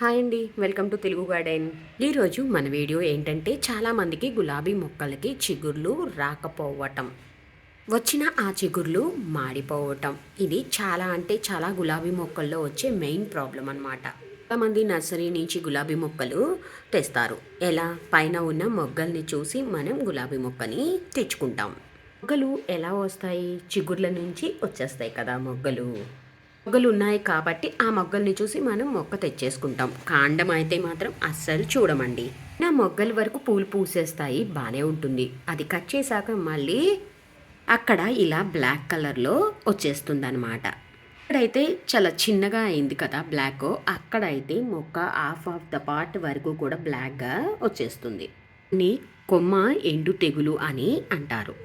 Hi అండి welcome to Telugu garden. ఈరోజు మన వీడియో ఏంటంటే చాలామందికి గులాబీ మొక్కలకి చిగుర్లు రాకపోవటం. వచ్చిన ఆ చిగుర్లు మాడిపోవటం. ఇది చాలా అంటే చాలా గులాబీ మొక్కల్లో వచ్చే మెయిన్ ప్రాబ్లం అనమాట చాలామంది నర్సరీ నుంచి గులాబీ మొక్కలు తెస్తారు. ఎలా? పైన ఉన్న మొగ్గల్ని చూసి మనం గులాబీ మొక్కని తెచ్చుకుంటాం. మొగ్గలు ఎలా వస్తాయి? చిగుర్ల నుంచి వచ్చేస్తాయి కదా మొగ్గలు. మొగ్గలు ఉన్నాయి కాబట్టి ఆ మొగ్గల్ని చూసి మనం మొక్క తెచ్చేసుకుంటాం. కాండం అయితే మాత్రం అస్సలు చూడమండి. నా మొగ్గల వరకు పూలు పూసేస్తాయి బాగానే ఉంటుంది. అది కట్ చేశాక మళ్ళీ అక్కడ ఇలా బ్లాక్ కలర్లో వచ్చేస్తుంది అనమాట ఇక్కడైతే చాలా చిన్నగా అయింది కదా బ్లాక్. అక్కడైతే మొక్క హాఫ్ ఆఫ్ ద పార్ట్ వరకు కూడా బ్లాక్గా వచ్చేస్తుంది. ని కొమ్మ ఎండు తెగులు అని అంటారు.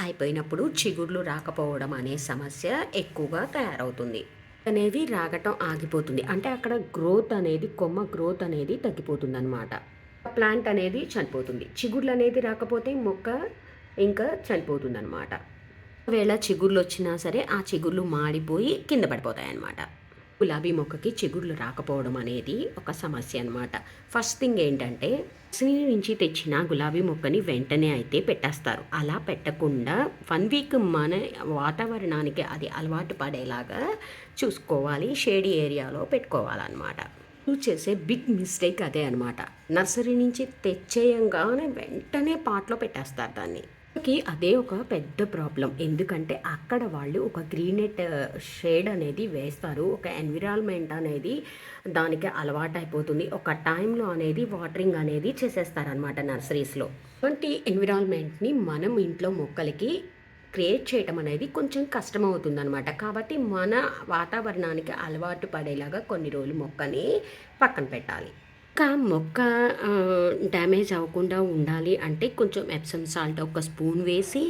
అయిపోయినప్పుడు చిగుర్లు రాకపోవడం అనే సమస్య ఎక్కువగా తయారవుతుంది. అనేది రాగటం ఆగిపోతుంది. అంటే అక్కడ గ్రోత్ అనేది కొమ్మ గ్రోత్ అనేది తగ్గిపోతుంది అనమాట ప్లాంట్ అనేది చనిపోతుంది. చిగుర్లు అనేది రాకపోతే మొక్క ఇంకా చనిపోతుంది అనమాట ఒకవేళ చిగుర్లు వచ్చినా సరే ఆ చిగుర్లు మాడిపోయి కింద పడిపోతాయి అన్నమాట గులాబీ మొక్కకి చిగుర్లు రాకపోవడం అనేది ఒక సమస్య అనమాట ఫస్ట్ థింగ్ ఏంటంటే నర్సరీ నుంచి తెచ్చిన గులాబీ మొక్కని వెంటనే అయితే పెట్టేస్తారు. అలా పెట్టకుండా వన్ వీక్ మన వాతావరణానికి అది అలవాటు పడేలాగా చూసుకోవాలి షేడీ ఏరియాలో పెట్టుకోవాలన్నమాట. నువ్వు చేసే బిగ్ మిస్టేక్ అదే అనమాట నర్సరీ నుంచి తెచ్చేయంగానే వెంటనే పాట్లో పెట్టేస్తారు దాన్ని. కి అదే ఒక పెద్ద ప్రాబ్లం. ఎందుకంటే అక్కడ వాళ్ళు ఒక గ్రీనెట్ షేడ్ అనేది వేస్తారు. ఒక ఎన్విరాన్మెంట్ అనేది దానికి అలవాటు అయిపోతుంది ఒక టైంలో అనేది వాటరింగ్ అనేది చేసేస్తారనమాట నర్సరీస్లో. అటువంటి ఎన్విరాన్మెంట్ని మనం ఇంట్లో మొక్కలకి క్రియేట్ చేయటం అనేది కొంచెం కష్టమవుతుంది అనమాట కాబట్టి మన వాతావరణానికి అలవాటు పడేలాగా కొన్ని రోజులు మొక్కని పక్కన పెట్టాలి. ఇంకా మొక్క డ్యామేజ్ అవ్వకుండా ఉండాలి అంటే కొంచెం ఎప్సమ్ సాల్ట్ ఒక స్పూన్ వేసి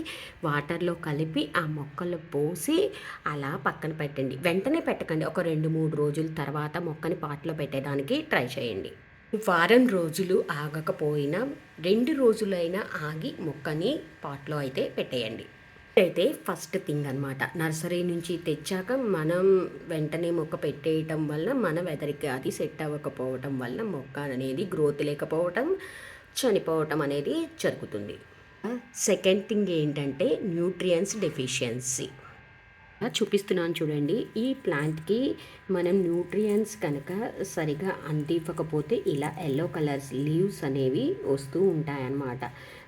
వాటర్లో కలిపి ఆ మొక్కలు పోసి అలా పక్కన పెట్టండి. వెంటనే పెట్టకండి. ఒక రెండు మూడు రోజుల తర్వాత మొక్కని పాట్లో పెట్టేదానికి ట్రై చేయండి. వారం రోజులు ఆగకపోయినా రెండు రోజులైనా ఆగి మొక్కని పాట్లో అయితే పెట్టేయండి. అయితే ఫస్ట్ థింగ్ అనమాట నర్సరీ నుంచి తెచ్చాక మనం వెంటనే మొక్క పెట్టేయటం వల్ల మన వెదరికి అది సెట్ అవ్వకపోవటం వల్ల మొక్క అనేది గ్రోత్ లేకపోవటం చనిపోవటం అనేది జరుగుతుంది. సెకండ్ థింగ్ ఏంటంటే న్యూట్రియన్స్ డెఫిషియన్సీ. చూపిస్తున్నాను చూడండి. ఈ ప్లాంట్కి మనం న్యూట్రియన్స్ కనుక సరిగా అందివ్వకపోతే ఇలా ఎల్లో కలర్స్ లీవ్స్ అనేవి వస్తూ ఉంటాయన్నమాట.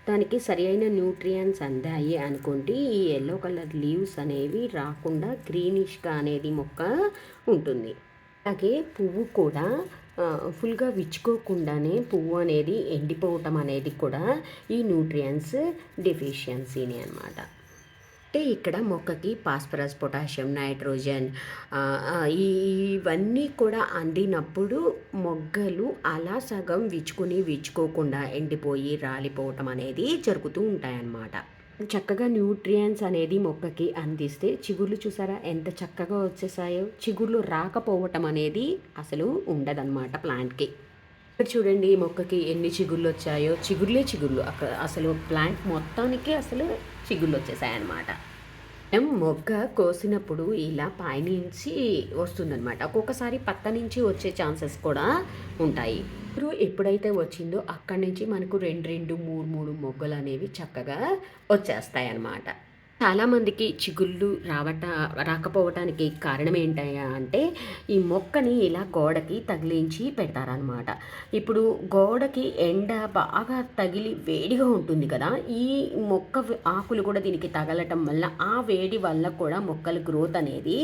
దానికి సరి అయిన న్యూట్రియన్స్ అందాయి అనుకుంటే ఈ ఎల్లో కలర్ లీవ్స్ అనేవి రాకుండా గ్రీనిష్గా అనేది మొక్క ఉంటుంది. అలాగే పువ్వు కూడా ఫుల్గా విచ్చుకోకుండానే పువ్వు అనేది ఎండిపోవటం అనేది కూడా ఈ న్యూట్రియన్స్ డెఫిషియన్సీని అనమాట అంటే ఇక్కడ మొక్కకి పాస్పరస్ పొటాషియం నైట్రోజన్ ఇవన్నీ కూడా అందినప్పుడు మొగ్గలు అలా సగం విచ్చుకుని విచ్చుకోకుండా ఎండిపోయి రాలిపోవటం అనేది జరుగుతూ ఉంటాయన్నమాట. చక్కగా న్యూట్రియన్స్ అనేది మొక్కకి అందిస్తే చిగుర్లు చూసారా? ఎంత చక్కగా వచ్చేసాయో. చిగుర్లు రాకపోవటం అనేది అసలు ఉండదన్నమాట ప్లాంట్కి. ఇక్కడ చూడండి ఈ మొక్కకి ఎన్ని చిగుర్లు వచ్చాయో. చిగుర్లే చిగుర్లు. అక్కడ అసలు ప్లాంట్ మొత్తానికి అసలు చిగుళ్ళు వచ్చేసాయన్నమాట మొగ్గ కోసినప్పుడు ఇలా పైనుంచి వస్తుందన్నమాట. ఒక్కొక్కసారి పక్క నుంచి వచ్చే ఛాన్సెస్ కూడా ఉంటాయి. ఇప్పుడు ఎప్పుడైతే వచ్చిందో అక్కడి నుంచి మనకు రెండు రెండు మూడు మూడు మొగ్గలు అనేవి చక్కగా వచ్చేస్తాయి అన్నమాట చాలామందికి చిగుళ్ళు రావట రాకపోవటానికి కారణం ఏంటయ్యా అంటే ఈ మొక్కని ఇలా గోడకి తగిలించి పెడతారనమాట ఇప్పుడు గోడకి ఎండ బాగా తగిలి వేడిగా ఉంటుంది కదా ఈ మొక్క ఆకులు కూడా దీనికి తగలటం వల్ల ఆ వేడి వల్ల కూడా మొక్కల గ్రోత్ అనేది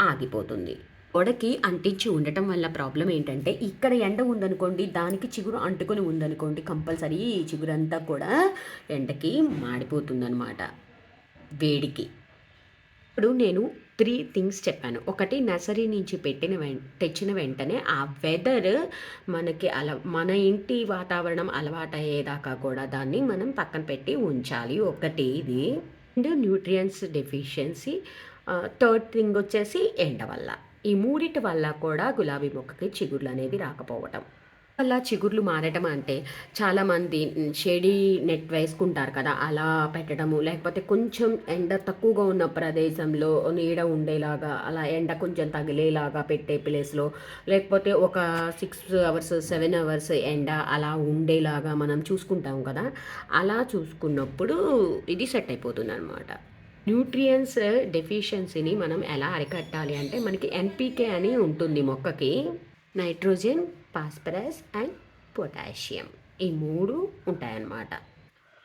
ఆగిపోతుంది. గోడకి అంటించి ఉండటం వల్ల ప్రాబ్లం ఏంటంటే ఇక్కడ ఎండ ఉందనుకోండి దానికి చిగురు అంటుకొని ఉందనుకోండి కంపల్సరీ ఈ చిగురంతా కూడా ఎండకి మాడిపోతుందనమాట వేడికి. ఇప్పుడు నేను త్రీ థింగ్స్ చెప్పాను. ఒకటి నర్సరీ నుంచి పెట్టిన వెం తెచ్చిన వెంటనే ఆ వెదర్ మనకి అల మన ఇంటి వాతావరణం అలవాటయ్యేదాకా కూడా దాన్ని మనం పక్కన పెట్టి ఉంచాలి. ఒకటి ఇది. And nutrients deficiency third thing వచ్చేసి ఎండ వల్ల. ఈ మూడిటి వల్ల కూడా గులాబీ మొక్కకి చిగుళ్ళు అనేది రాకపోవటం. అలా చిగుర్లు మారటం అంటే చాలామంది షేడీ నెట్ వేసుకుంటారు కదా అలా పెట్టడము. లేకపోతే కొంచెం ఎండ తక్కువగా ఉన్న ప్రదేశంలో నీడ ఉండేలాగా అలా ఎండ కొంచెం తగిలేలాగా పెట్టే ప్లేస్లో లేకపోతే ఒక సిక్స్ అవర్స్ సెవెన్ అవర్స్ ఎండ అలా ఉండేలాగా మనం చూసుకుంటాం కదా అలా చూసుకున్నప్పుడు ఇది సెట్ అయిపోతుంది అనమాట న్యూట్రియన్స్ డెఫిషియన్సీని మనం ఎలా అరికట్టాలి అంటే మనకి ఎన్పికే అని ఉంటుంది మొక్కకి. Nitrogen phosphorus and potassium. ఈ మూడు ఉంటాయన్నమాట.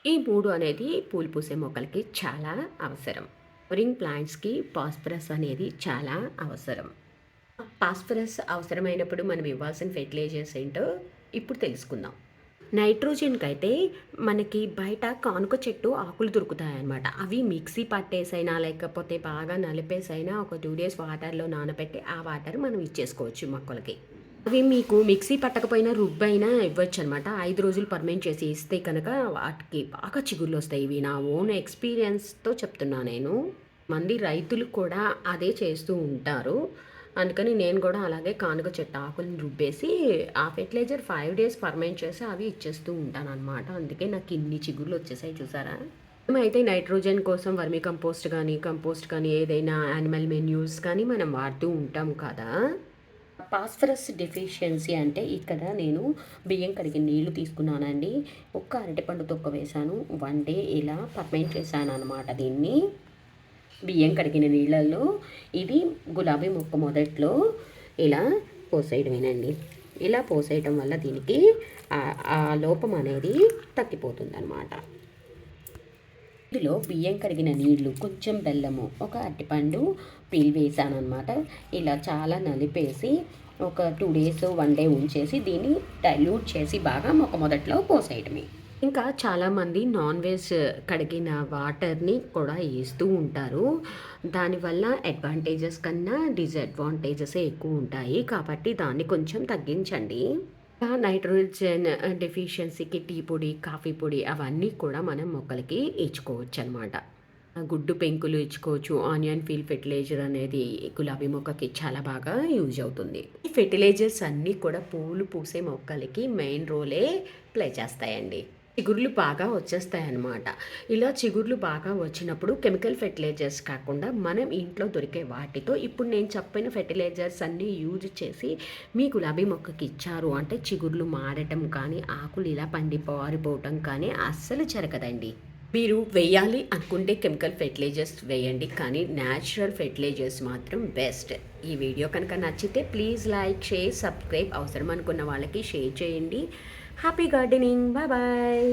ఈ మూడు అనేది పూలు పూసే మొక్కలకి చాలా అవసరం. రింగ్ ప్లాంట్స్కి ఫాస్ఫరస్ అనేది చాలా అవసరం. ఫాస్ఫరస్ అవసరమైనప్పుడు మనం ఇవ్వాల్సిన ఫెర్టిలైజర్స్ ఏంటో ఇప్పుడు తెలుసుకుందాం. నైట్రోజన్కి అయితే మనకి బయట కానుక చెట్టు ఆకులు దొరుకుతాయన్నమాట. అవి మిక్సీ పట్టేసైనా లేకపోతే బాగా నలిపేసైనా ఒక టూ డేస్ వాటర్లో నానబెట్టి ఆ వాటర్ మనం ఇచ్చేసుకోవచ్చు మొక్కలకి. అవి మీకు మిక్సీ పట్టకపోయినా రుబ్బైనా ఇవ్వచ్చు అనమాట ఐదు రోజులు పర్మనెంట్ చేసి ఇస్తే కనుక వాటికి బాగా చిగుర్లు వస్తాయి. ఇవి నా ఓన్ ఎక్స్పీరియన్స్తో చెప్తున్నా నేను. మంది రైతులు కూడా అదే చేస్తూ ఉంటారు. అందుకని నేను కూడా అలాగే కానుక చెట్టు ఆకులను రుబ్బేసి ఆ ఫెర్టిలైజర్ ఫైవ్ డేస్ పర్మనెంట్ చేసి అవి ఇచ్చేస్తూ ఉంటాను అనమాట అందుకే నాకు ఇన్ని చిగుర్లు వచ్చేసాయి చూసారా? అయితే నైట్రోజన్ కోసం వర్మి కంపోస్ట్ కానీ కంపోస్ట్ కానీ ఏదైనా యానిమల్ మెన్యూస్ కానీ మనం వాడుతూ ఉంటాం కదా. ఫాస్ఫరస్ డెఫిషియన్సీ అంటే ఇక్కడ నేను బియ్యం కడిగి నీళ్ళు తీసుకున్నానండి. ఒక్క అరటిపండు తొక్క వేశాను. వన్ డే ఇలా పర్మెంట్ చేశాను అనమాట దీన్ని. బియ్యం కడిగిన నీళ్ళల్లో ఇది గులాబీ మొక్క మొదట్లో ఇలా పోసేయడమేనండి. ఇలా పోసేయటం వల్ల దీనికి ఆ లోపం అనేది తగ్గిపోతుంది అనమాట ఇందులో బియ్యం కడిగిన నీళ్ళు కొంచెం బెల్లము ఒక అరటిపండు పీల్ వేసాను అనమాట ఇలా చాలా నలిపేసి ఒక టూ డేస్ వన్ డే ఉంచేసి దీన్ని డైల్యూట్ చేసి బాగా మొక్క మొదట్లో పోసేయటమే ఇంకా చాలామంది నాన్ వెజ్ కడిగిన వాటర్ని కూడా వేస్తూ ఉంటారు. దానివల్ల అడ్వాంటేజెస్ కన్నా డిసడ్వాంటేజెస్ ఎక్కువ ఉంటాయి. కాబట్టి దాన్ని కొంచెం తగ్గించండి. నైట్రోజన్ డెఫిషియన్సీకి టీ పొడి కాఫీ పొడి అవన్నీ కూడా మనం మొక్కలకి ఇచ్చుకోవచ్చు అనమాట గుడ్డు పెంకులు ఇచ్చుకోవచ్చు. ఆనియన్ ఫీల్ ఫెర్టిలైజర్ అనేది గులాబీ మొక్కకి చాలా బాగా యూజ్ అవుతుంది. ఈ ఫెర్టిలైజర్స్ అన్నీ కూడా పూలు పూసే మొక్కలకి మెయిన్ రోలే ప్లే చేస్తాయండి. చిగుర్లు బాగా వచ్చేస్తాయి అన్నమాట ఇలా చిగుర్లు బాగా వచ్చినప్పుడు కెమికల్ ఫెర్టిలైజర్స్ కాకుండా మనం ఇంట్లో దొరికే వాటితో ఇప్పుడు నేను చెప్పిన ఫెర్టిలైజర్స్ అన్నీ యూజ్ చేసి మీ గులాబీ మొక్కకి ఇచ్చారు అంటే చిగుర్లు మారటం కానీ ఆకులు ఇలా పండి పారిపోవటం కానీ అస్సలు జరగదండి. మీరు వేయాలి అనుకుంటే కెమికల్ ఫెర్టిలైజర్స్ వేయండి కానీ న్యాచురల్ ఫెర్టిలైజర్స్ మాత్రం బెస్ట్. ఈ వీడియో కనుక నచ్చితే ప్లీజ్ లైక్ షేర్ సబ్స్క్రైబ్ అవసరం అనుకున్న వాళ్ళకి షేర్ చేయండి. Happy gardening! Bye-bye!